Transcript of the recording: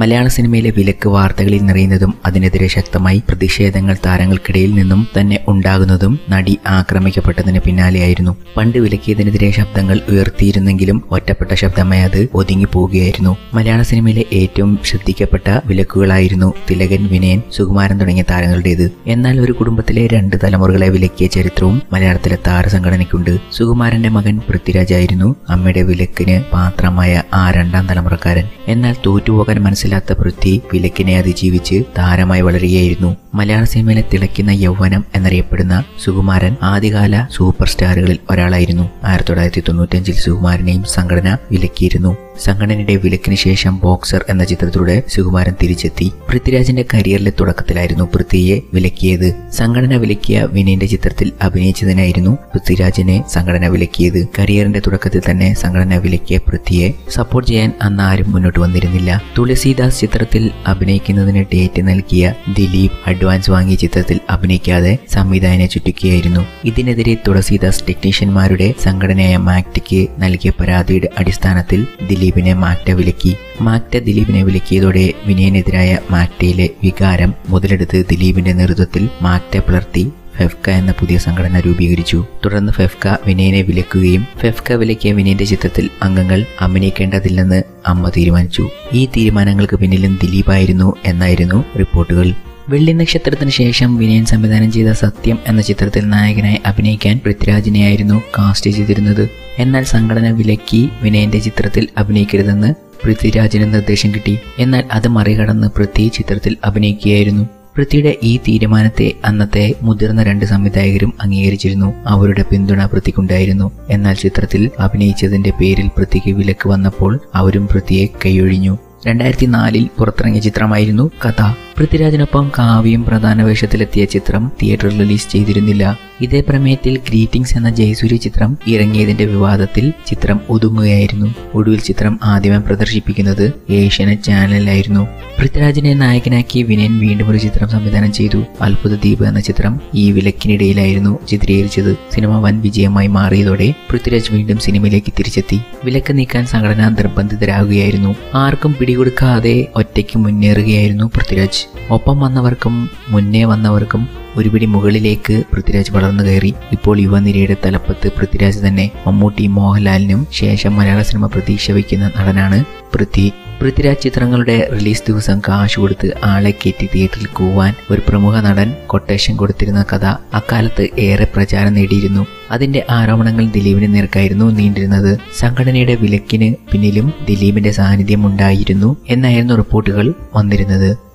മലയാള സിനിമയിലെ വിലക്ക് വാർത്തകളിൽ നിറയുന്നതും അതിനെതിരെ ശക്തമായി പ്രതിഷേധങ്ങൾ താരങ്ങൾക്കിടയിൽ നിന്നും തന്നെ ഉണ്ടാകുന്നതും നടി ആക്രമിക്കപ്പെട്ടതിന് പിന്നാലെയായിരുന്നു. പണ്ട് വിലക്കിയതിനെതിരെ ശബ്ദങ്ങൾ ഉയർത്തിയിരുന്നെങ്കിലും ഒറ്റപ്പെട്ട ശബ്ദമായി അത് ഒതുങ്ങിപ്പോവുകയായിരുന്നു. മലയാള സിനിമയിലെ ഏറ്റവും ശ്രദ്ധിക്കപ്പെട്ട വിലക്കുകളായിരുന്നു തിലകൻ വിനയൻ സുകുമാരൻ തുടങ്ങിയ താരങ്ങളുടേത്. എന്നാൽ ഒരു കുടുംബത്തിലെ രണ്ട് തലമുറകളെ വിലക്കിയ ചരിത്രവും മലയാളത്തിലെ താരസംഘടനയ്ക്കുണ്ട്. സുകുമാരന്റെ മകൻ പൃഥ്വിരാജായിരുന്നു അമ്മയുടെ വിലക്കിന് പാത്രമായ ആ രണ്ടാം തലമുറക്കാരൻ. എന്നാൽ തോറ്റുപോകാൻ മനസ്സിലാത്ത പൃഥ്വി വിലക്കിനെ അതിജീവിച്ച് താരമായി വളരുകയായിരുന്നു. മലയാള സിനിമയിലെ തിളയ്ക്കുന്ന യൗവനം എന്നറിയപ്പെടുന്ന സുകുമാരൻ ആദ്യകാല സൂപ്പർ സ്റ്റാറുകളിൽ ഒരാളായിരുന്നു. ആയിരത്തി തൊള്ളായിരത്തി തൊണ്ണൂറ്റഞ്ചിൽ സുകുമാരനെയും സംഘടന വിലക്കിയിരുന്നു. സംഘടനയുടെ വിലക്കിന് ശേഷം ബോക്സർ എന്ന ചിത്രത്തിലൂടെ സുകുമാരൻ തിരിച്ചെത്തി. പൃഥ്വിരാജിന്റെ കരിയറിലെ തുടക്കത്തിലായിരുന്നു പൃഥ്വിയെ വിലക്കിയത്. സംഘടന വിലക്കിയ വിനയന്റെ ചിത്രത്തിൽ അഭിനയിച്ചതിനായിരുന്നു പൃഥ്വിരാജിനെ സംഘടന വിലക്കിയത്. കരിയറിന്റെ തുടക്കത്തിൽ തന്നെ സംഘടന വിലക്കിയ പൃഥ്വിയെ സപ്പോർട്ട് ചെയ്യാൻ അന്ന് ആരും മുന്നോട്ട് വന്നിരുന്നില്ല. തുളസീദാസ് ചിത്രത്തിൽ അഭിനയിക്കുന്നതിന് ഡേറ്റ് നൽകിയ ദിലീപ് അഡ്വാൻസ് വാങ്ങിയ ചിത്രത്തിൽ അഭിനയിക്കാതെ സംവിധായകനെ ചുറ്റിക്കുകയായിരുന്നു. ഇതിനെതിരെ തുളസീദാസ് ടെക്നീഷ്യന്മാരുടെ സംഘടനയായ മാക്ടയ്ക്ക് നൽകിയ പരാതിയുടെ അടിസ്ഥാനത്തിൽ ദിലീപിനെ മാക്ട വിലക്കി. മാക്ട ദിലീപിനെ വിലക്കിയതോടെ വിനയനെതിരായ മാക്ടയിലെ വികാരം മുതലെടുത്ത് ദിലീപിന്റെ നേതൃത്വത്തിൽ മാക്ട പുലർത്തി ഫെഫ്ക എന്ന പുതിയ സംഘടന രൂപീകരിച്ചു. തുടർന്ന് ഫെഫ്ക വിനയനെ വിലക്കുകയും ഫെഫ്ക വിലക്കിയ വിനയന്റെ ചിത്രത്തിൽ അംഗങ്ങൾ അഭിനയിക്കേണ്ടതില്ലെന്ന് അമ്മ തീരുമാനിച്ചു. ഈ തീരുമാനങ്ങൾക്ക് പിന്നിലും ദിലീപായിരുന്നു എന്നായിരുന്നു റിപ്പോർട്ടുകൾ. വെള്ളി നക്ഷത്രത്തിന് ശേഷം വിനയൻ സംവിധാനം ചെയ്ത സത്യം എന്ന ചിത്രത്തിൽ നായകനായി അഭിനയിക്കാൻ പൃഥ്വിരാജിനെയായിരുന്നു കാസ്റ്റ് ചെയ്തിരുന്നത്. എന്നാൽ സംഘടന വിലക്കി വിനയന്റെ ചിത്രത്തിൽ അഭിനയിക്കരുതെന്ന് പൃഥ്വിരാജിന് നിർദ്ദേശം കിട്ടി. എന്നാൽ അത് മറികടന്ന് പൃഥ്വി ചിത്രത്തിൽ അഭിനയിക്കുകയായിരുന്നു. പൃഥ്വിയുടെ ഈ തീരുമാനത്തെ അന്നത്തെ മുതിർന്ന രണ്ട് സംവിധായകരും അംഗീകരിച്ചിരുന്നു. അവരുടെ പിന്തുണ പൃഥ്വിക്കുണ്ടായിരുന്നു. എന്നാൽ ചിത്രത്തിൽ അഭിനയിച്ചതിന്റെ പേരിൽ പൃഥ്വിക്ക് വിലക്ക് വന്നപ്പോൾ അവരും പൃഥ്വിയെ കൈയൊഴിഞ്ഞു. രണ്ടായിരത്തി നാലിൽ പുറത്തിറങ്ങിയ ചിത്രമായിരുന്നു കഥ. പൃഥ്വിരാജിനൊപ്പം കാവ്യം പ്രധാന വേഷത്തിലെത്തിയ ചിത്രം തിയേറ്ററിൽ റിലീസ് ചെയ്തിരുന്നില്ല. ഇതേ പ്രമേയത്തിൽ ഗ്രീറ്റിംഗ്സ് എന്ന ജയസൂര്യ ചിത്രം ഇറങ്ങിയതിന്റെ വിവാദത്തിൽ ചിത്രം ഒതുങ്ങുകയായിരുന്നു. ഒടുവിൽ ചിത്രം ആദ്യമേ പ്രദർശിപ്പിക്കുന്നത് ഏഷ്യാനെറ്റ് ചാനലിലായിരുന്നു. പൃഥ്വിരാജിനെ നായകനാക്കി വിനയൻ വീണ്ടും ഒരു ചിത്രം സംവിധാനം ചെയ്തു. അത്ഭുത ദ്വീപ് എന്ന ചിത്രം ഈ വിലക്കിനിടയിലായിരുന്നു ചിത്രീകരിച്ചത്. സിനിമ വൻ വിജയമായി മാറിയതോടെ പൃഥ്വിരാജ് വീണ്ടും സിനിമയിലേക്ക് തിരിച്ചെത്തി. വിലക്ക് നീക്കാൻ സംഘടന നിർബന്ധിതരാകുകയായിരുന്നു. ആർക്കും പിടികൊടുക്കാതെ ഒറ്റയ്ക്ക് മുന്നേറുകയായിരുന്നു പൃഥ്വിരാജ്. ഒപ്പം വന്നവർക്കും മുന്നേ വന്നവർക്കും ഒരുപിടി മുകളിലേക്ക് പൃഥ്വിരാജ് വളർന്നു കയറി. ഇപ്പോൾ യുവനിരയുടെ തലപ്പത്ത് പൃഥ്വിരാജ് തന്നെ മമ്മൂട്ടി മോഹൻലാലിനും ശേഷം മലയാള സിനിമ പ്രതീക്ഷ വയ്ക്കുന്ന നടനാണ് പൃഥ്വി. പൃഥ്വിരാജ് ചിത്രങ്ങളുടെ റിലീസ് ദിവസം കാശ് കൊടുത്ത് ആളെ കയറ്റി തിയേറ്ററിൽ കൂവാൻ ഒരു പ്രമുഖ നടൻ കൊട്ടേഷൻ കൊടുത്തിരുന്ന കഥ അക്കാലത്ത് ഏറെ പ്രചാരം നേടിയിരുന്നു. അതിന്റെ ആരോപണങ്ങൾ ദിലീപിന് നേർക്കായിരുന്നു നീണ്ടിരുന്നത്. സംഘടനയുടെ വിലക്കിന് പിന്നിലും ദിലീപിന്റെ സാന്നിധ്യം ഉണ്ടായിരുന്നു എന്നായിരുന്നു റിപ്പോർട്ടുകൾ വന്നിരുന്നത്.